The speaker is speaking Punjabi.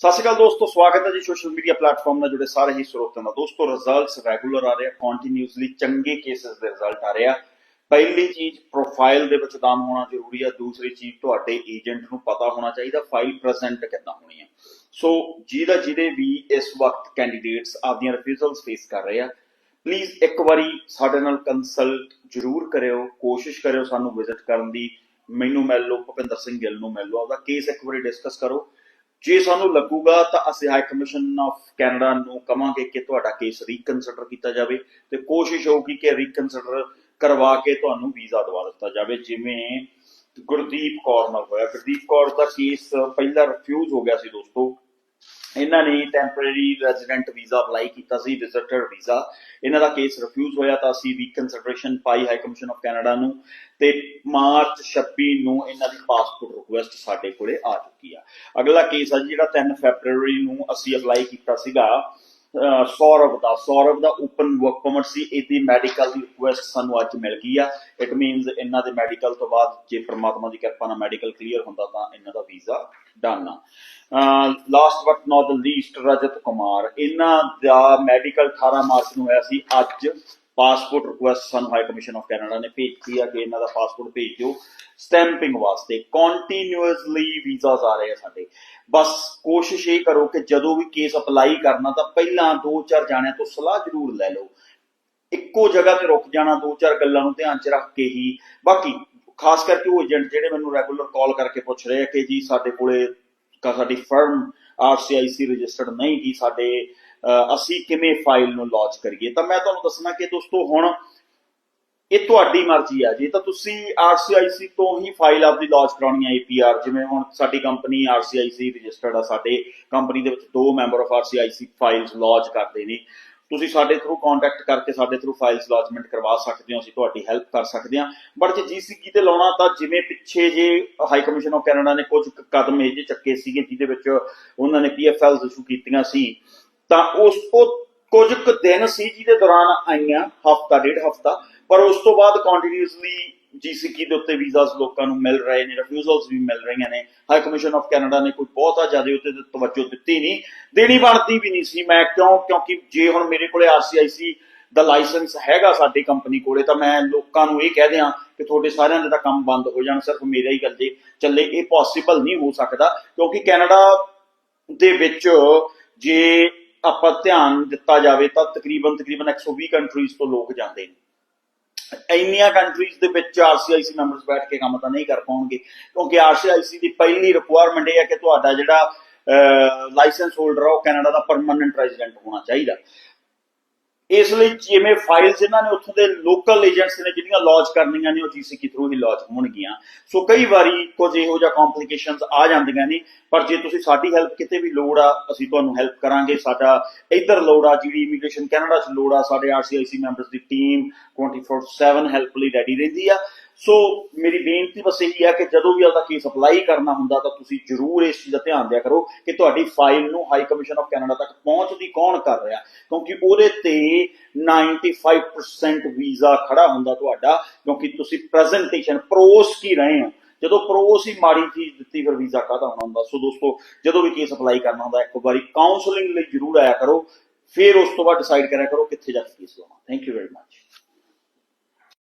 ਸਤਿ ਸ਼੍ਰੀ ਅਕਾਲ ਦੋਸਤੋ, ਸਵਾਗਤ ਹੈ ਜੀ ਸੋਸ਼ਲ ਮੀਡੀਆ ਪਲੇਟਫਾਰਮ ਨਾਲ ਜੁੜੇ ਸਾਰੇ ਹੀ ਸਰੋਤਿਆਂ ਦਾ ਦੋਸਤੋ ਰਿਜ਼ਲਟਸ ਰੈਗੂਲਰ ਆ ਰਹੇ ਆ ਕੰਟੀਨਿਊਸਲੀ ਚੰਗੇ ਕੇਸਸ ਦੇ ਰਿਜ਼ਲਟ ਆ ਰਹੇ ਆ। ਪਹਿਲੀ ਚੀਜ਼ ਪ੍ਰੋਫਾਈਲ ਦੇ ਵਿੱਚ ਦਮ ਹੋਣਾ ਜ਼ਰੂਰੀ ਆ, ਦੂਸਰੀ ਚੀਜ਼ ਤੁਹਾਡੇ ਏਜੰਟ ਨੂੰ ਪਤਾ ਹੋਣਾ ਚਾਹੀਦਾ ਫਾਈਲ ਪ੍ਰੈਜ਼ੈਂਟ ਕਿੱਦਾਂ ਹੋਣੀ ਆ। ਸੋ ਜਿਹਦਾ ਜਿਹਦੇ ਵੀ ਇਸ ਵਕਤ ਕੈਂਡੀਡੇਟਸ ਆਪਦੀਆਂ ਰਿਫਿਊਜ਼ਲਸ ਫੇਸ ਕਰ ਰਹੇ ਆ ਪਲੀਜ਼ ਇੱਕ ਵਾਰੀ ਸਾਡੇ ਨਾਲ ਕੰਸਲਟ ਜ਼ਰੂਰ ਕਰਿਓ, ਕੋਸ਼ਿਸ਼ ਕਰਿਓ ਸਾਨੂੰ ਵਿਜ਼ਿਟ ਕਰਨ ਦੀ। ਮੈਨੂੰ ਮਿਲ ਲਓ, ਭੁਪਿੰਦਰ ਸਿੰਘ ਗਿੱਲ ਨੂੰ ਮਿਲ ਲਓ, ਆਪਦਾ ਕੇਸ ਇੱਕ ਵਾਰੀ ਡਿਸਕਸ ਕਰੋ। ਜੇ ਸਾਨੂੰ ਲੱਗੂਗਾ ਤਾਂ ਅਸੀਂ ਹਾਈ ਕਮਿਸ਼ਨ ਆਫ ਕੈਨੇਡਾ ਨੂੰ ਕਵਾਂਗੇ ਕਿ ਤੁਹਾਡਾ ਕੇਸ ਰੀਕਨਸੀਡਰ ਕੀਤਾ ਜਾਵੇ ਤੇ ਕੋਸ਼ਿਸ਼ ਹੋਊਗੀ ਕਿ ਰੀਕਨਸੀਡਰ ਕਰਵਾ ਕੇ ਤੁਹਾਨੂੰ ਵੀਜ਼ਾ ਦਵਾ ਦਿੱਤਾ ਜਾਵੇ, ਜਿਵੇਂ ਗੁਰਦੀਪ ਕੌਰ ਨਾਲ ਹੋਇਆ। ਗੁਰਦੀਪ ਕੌਰ ਦਾ ਕੇਸ ਪਹਿਲਾਂ ਰਿਫਿਊਜ਼ ਹੋ ਗਿਆ ਸੀ ਦੋਸਤੋ। ਇਹਨਾਂ ਨੇ ਟੈਂਪਰੇਰੀ ਰੈਜ਼ੀਡੈਂਟ ਵੀਜ਼ਾ ਅਪਲਾਈ ਕੀਤਾ ਸੀ ਵਿਜ਼ਿਟਰ ਵੀਜ਼ਾ ਇਹਨਾਂ ਦਾ ਕੇਸ ਰਿਫਿਊਜ਼ ਹੋਇਆ ਤਾਂ ਅਸੀਂ ਰੀਕਨਸੀਡਰੇਸ਼ਨ ਪਾਈ ਹਾਈ ਕਮਿਸ਼ਨ ਆਫ ਕੈਨੇਡਾ ਨੂੰ ਤੇ ਮਾਰਚ 26 ਨੂੰ ਇਹਨਾਂ ਦੀ ਪਾਸਪੋਰਟ ਰਿਕੁਐਸਟ ਸਾਡੇ ਕੋਲੇ ਆ ਚੁੱਕੀ ਆ। ਅਗਲਾ ਕੇਸ ਆ ਜੀ ਜਿਹੜਾ 3 ਫੈਬਰੂਰੀ ਨੂੰ ਅਸੀਂ ਅਪਲਾਈ ਕੀਤਾ ਸੀਗਾ। ਸੌਰਵ ਦਾ। ਸੌਰਵ ਦਾ ਓਪਨ ਵਰਕ ਪਰਮਿਟ ਸੀ। ਇਹਦੀ ਮੈਡੀਕਲ ਦੀ ਰਿਕੁਐਸਟ ਸਾਨੂੰ ਅੱਜ ਮਿਲ ਗਈ ਆ। ਇਟ ਮੀਨਸ ਇਹਨਾਂ ਦੇ ਮੈਡੀਕਲ ਤੋਂ ਬਾਅਦ ਜੇ ਪ੍ਰਮਾਤਮਾ ਦੀ ਕਿਰਪਾ ਨਾਲ ਮੈਡੀਕਲ ਕਲੀਅਰ ਹੁੰਦਾ ਤਾਂ ਇਹਨਾਂ ਦਾ ਵੀਜ਼ਾ ਡਨ ਆ। Last but not the least Rajat Kumar. ਇਹਨਾਂ ਦਾ ਮੈਡੀਕਲ 18 ਮਾਰਚ ਨੂੰ ਹੋਇਆ ਸੀ। ਅੱਜ ਪਾਸਪੋਰਟ ਰਿਕੁਐਸਟ ਸਾਨੂੰ ਹਾਈ ਕਮਿਸ਼ਨ ਆਫ ਕੈਨੇਡਾ ਨੇ ਭੇਜੀ ਆ ਕਿ ਇਹਨਾਂ ਦਾ ਪਾਸਪੋਰਟ ਭੇਜ ਦਿਓ ਸਟੈਂਪਿੰਗ ਵਾਸਤੇ। ਕੰਟੀਨਿਊਸਲੀ ਵੀਜ਼ਾਸ ਆ ਰਹੇ ਆ ਸਾਡੇ। ਬਸ ਕੋਸ਼ਿਸ਼ ਇਹ ਕਰੋ ਕਿ ਜਦੋਂ ਵੀ ਕੇਸ ਅਪਲਾਈ ਕਰਨਾ ਤਾਂ ਪਹਿਲਾਂ ਦੋ ਚਾਰ ਜਾਣਿਆਂ ਤੋਂ ਸਲਾਹ ਜ਼ਰੂਰ ਲੈ ਲਓ। ਇੱਕੋ ਜਗ੍ਹਾ ਤੇ ਰੁਕ ਜਾਣਾ, ਦੋ ਚਾਰ ਗੱਲਾਂ ਨੂੰ ਧਿਆਨ 'ਚ ਰੱਖ ਕੇ ਹੀ। ਬਾਕੀ ਖਾਸ ਕਰਕੇ ਉਹ ਏਜੰਟ ਜਿਹੜੇ ਮੈਨੂੰ ਰੈਗੂਲਰ ਕਾਲ ਕਰਕੇ ਪੁੱਛ ਰਹੇ ਆ ਕਿ ਜੀ ਸਾਡੇ ਕੋਲੇ ਸਾਡੀ ਫਰਮ ਆਰਸੀਆਈਸੀ ਰਜਿਸਟਰਡ ਨਹੀਂ ਗੀ ਸਾਡੇ ਅਸੀਂ ਕਿਵੇਂ ਫਾਈਲ ਨੂੰ ਲਾਂਚ ਕਰੀਏ? ਤਾਂ ਮੈਂ ਤੁਹਾਨੂੰ ਦੱਸਣਾ ਕਿ ਦੋਸਤੋ, ਹੁਣ ਇਹ ਤੁਹਾਡੀ ਮਰਜ਼ੀ ਆ ਜੇ। ਤਾਂ ਤੁਸੀਂ ਆਰਸੀਆਈਸੀ ਤੋਂ ਹੀ ਫਾਈਲ ਆਪਦੀ ਲਾਂਚ ਕਰਾਉਣੀ ਹੈ ਏਪੀਆਰ ਜਿਵੇਂ ਹੁਣ ਸਾਡੀ ਕੰਪਨੀ ਆਰਸੀਆਈਸੀ ਰਜਿਸਟਰਡ ਆ, ਸਾਡੇ ਕੰਪਨੀ ਦੇ ਵਿੱਚ ਦੋ member of RCIC files launch ਕਰਦੇ ਨੇ। ਤੁਸੀਂ ਸਾਡੇ ਥਰੂ ਕੰਟੈਕਟ ਕਰਕੇ ਸਾਡੇ ਥਰੂ ਫਾਈਲਸ ਲਾਂਚਮੈਂਟ ਕਰਵਾ ਸਕਦੇ ਹੋ, ਅਸੀਂ ਤੁਹਾਡੀ ਹੈਲਪ ਕਰ ਸਕਦੇ ਹਾਂ। ਬਟ ਜੇ ਜੀਸੀਕੀ ਤੇ ਲਾਉਣਾ, ਤਾਂ ਜਿਵੇਂ ਪਿੱਛੇ ਜੇ ਹਾਈ ਕਮਿਸ਼ਨ ਆਫ ਕੈਨੇਡਾ ਨੇ ਕੁਝ ਕਦਮ ਇਹ ਜਿਹੇ ਚੱਕੇ ਸੀਗੇ, ਜਿਹਦੇ ਵਿੱਚ ਉਹਨਾਂ ਨੇ ਪੀਐਫਐਲਸ ਇਸ਼ੂ ਕੀਤੀਆਂ ਸੀ। ਤਾਂ ਉਸ ਤੋਂ ਕੁਝ ਕੁ ਦਿਨ ਸੀ ਜਿਹਦੇ ਦੌਰਾਨ ਆਈਆਂ, ਹਫਤਾ, ਡੇਢ ਹਫਤਾ। ਪਰ ਉਸ ਤੋਂ ਬਾਅਦ ਕੰਟੀਨਿਊਸਲੀ ਜੀਸੀਕੀ ਦੇ ਉੱਤੇ ਵੀਜ਼ਾਸ ਲੋਕਾਂ ਨੂੰ ਮਿਲ ਰਹੇ ਨੇ ਰਿਫਿਊਜ਼ਲਸ ਵੀ ਮਿਲ ਰਹੀਆਂ ਨੇ। ਹਾਈ ਕਮਿਸ਼ਨ ਆਫ ਕੈਨੇਡਾ ਨੇ ਕੋਈ ਬਹੁਤਾ ਜ਼ਿਆਦਾ ਉੱਤੇ ਤਵੱਜੋ ਦਿੱਤੀ ਨਹੀਂ। ਦੇਣੀ ਬਣਦੀ ਵੀ ਨਹੀਂ ਸੀ ਮੈਂ, ਕਿਉਂ? ਕਿਉਂਕਿ ਜੇ ਹੁਣ ਮੇਰੇ ਕੋਲੇ ਆਰਸੀਆਈਸੀ ਦਾ ਲਾਇਸੈਂਸ ਹੈਗਾ ਸਾਡੀ ਕੰਪਨੀ ਕੋਲੇ, ਤਾਂ ਮੈਂ ਲੋਕਾਂ ਨੂੰ ਇਹ ਕਹਿ ਦਿਆਂ ਕਿ ਤੁਹਾਡੇ ਸਾਰਿਆਂ ਦੇ ਤਾਂ ਕੰਮ ਬੰਦ ਹੋ ਜਾਣ, ਸਿਰਫ ਮੇਰਾ ਹੀ ਗੱਲ ਜੇ ਚੱਲੇ, ਇਹ ਪੋਸੀਬਲ ਨਹੀਂ ਹੋ ਸਕਦਾ। ਕਿਉਂਕਿ ਕੈਨੇਡਾ ਦੇ ਵਿੱਚ ਜੇ ਆਪਾਂ ਧਿਆਨ ਦਿੱਤਾ ਜਾਵੇ ਤਾਂ ਤਕਰੀਬਨ ਤਕਰੀਬਨ 120 ਕੰਟਰੀਜ਼ ਤੋਂ ਲੋਕ ਜਾਂਦੇ ਨੇ। ਇੰਨੀਆਂ ਕੰਟਰੀਜ਼ ਦੇ ਵਿੱਚ ਆਰਸੀਆਈਸੀ ਮੈਂਬਰਸ ਬੈਠ ਕੇ ਕੰਮ ਤਾਂ ਨਹੀਂ ਕਰ ਪਾਉਣਗੇ, ਕਿਉਂਕਿ ਆਰਸੀਆਈਸੀ ਦੀ ਪਹਿਲੀ ਰਿਕੁਆਇਰਮੈਂਟ ਇਹ ਹੈ ਕਿ ਤੁਹਾਡਾ ਜਿਹੜਾ ਲਾਇਸੈਂਸ ਹੋਲਡਰ ਆ, ਉਹ ਕੈਨੇਡਾ ਦਾ ਪਰਮਨੈਂਟ ਰੈਜ਼ੀਡੈਂਟ ਹੋਣਾ ਚਾਹੀਦਾ। ਇਸ ਲਈ ਜਿਵੇਂ ਫਾਈਲਸ ਇਹਨਾਂ ਨੇ ਉੱਥੋਂ ਦੇ ਲੋਕਲ ਏਜੰਟਸ ਨੇ ਜਿਹੜੀਆਂ ਲਾਂਚ ਕਰਨੀਆਂ ਨੇ ਉਹ ਜੀਸੀਕੀ ਥਰੂ ਹੀ ਲਾਂਚ ਹੋਣਗੀਆਂ। ਸੋ ਕਈ ਵਾਰੀ ਕੁਝ ਇਹੋ ਜਿਹਾ ਕੰਪਲਿਕੇਸ਼ਨਸ ਆ ਜਾਂਦੀਆਂ ਨੇ, ਪਰ ਜੇ ਤੁਸੀਂ ਸਾਡੀ ਹੈਲਪ ਕਿਤੇ ਵੀ ਲੋੜ ਆ, ਅਸੀਂ ਤੁਹਾਨੂੰ ਹੈਲਪ ਕਰਾਂਗੇ। ਸਾਡਾ ਇੱਧਰ ਲੋੜ ਆ, ਜਿਹੜੀ ਇਮੀਗ੍ਰੇਸ਼ਨ ਕੈਨੇਡਾ 'ਚ ਲੋੜ ਆ, ਸਾਡੇ ਆਰਸੀਆਈਸੀ ਮੈਂਬਰਸ ਦੀ ਟੀਮ 24/7 ਹੈਲਪ ਲਈ ਰੈਡੀ ਰਹਿੰਦੀ ਆ। ਸੋ ਮੇਰੀ ਬੇਨਤੀ ਬਸ ਇਹੀ ਹੈ ਕਿ ਜਦੋਂ ਵੀ ਆਪਦਾ ਕੇਸ ਅਪਲਾਈ ਕਰਨਾ ਹੁੰਦਾ ਤਾਂ ਤੁਸੀਂ ਜ਼ਰੂਰ ਇਸ ਚੀਜ਼ ਦਾ ਧਿਆਨ ਦਿਆ ਕਰੋ ਕਿ ਤੁਹਾਡੀ ਫਾਈਲ ਨੂੰ ਹਾਈ ਕਮਿਸ਼ਨ ਆਫ ਕੈਨੇਡਾ ਤੱਕ ਪਹੁੰਚਦੀ ਕੌਣ ਕਰ ਰਿਹਾ। ਕਿਉਂਕਿ ਉਹਦੇ ਤੇ 95% ਵੀਜ਼ਾ ਖੜਾ ਹੁੰਦਾ ਤੁਹਾਡਾ, ਕਿਉਂਕਿ ਤੁਸੀਂ ਪ੍ਰੈਜੈਂਟੇਸ਼ਨ ਪ੍ਰੋਸ ਕੀ ਰਹੇ ਹੋ। ਜਦੋਂ ਪ੍ਰੋਸ ਹੀ ਮਾੜੀ ਚੀਜ਼ ਦਿੱਤੀ, ਫਿਰ ਵੀਜ਼ਾ ਕਾਹਦਾ ਹੋਣਾ ਹੁੰਦਾ? ਸੋ ਦੋਸਤੋ, ਜਦੋਂ ਵੀ ਕੇਸ ਅਪਲਾਈ ਕਰਨਾ ਹੁੰਦਾ, ਇੱਕ ਵਾਰੀ ਕਾਉਂਸਲਿੰਗ ਲਈ ਜ਼ਰੂਰ ਆਇਆ ਕਰੋ। ਫਿਰ ਉਸ ਤੋਂ ਬਾਅਦ ਡਿਸਾਈਡ ਕਰਿਆ ਕਰੋ ਕਿੱਥੇ ਜਾ ਕੇ ਕੇਸ ਲਾਉਣਾ ਥੈਂਕ ਯੂ ਵੈਰੀ ਮੱਚ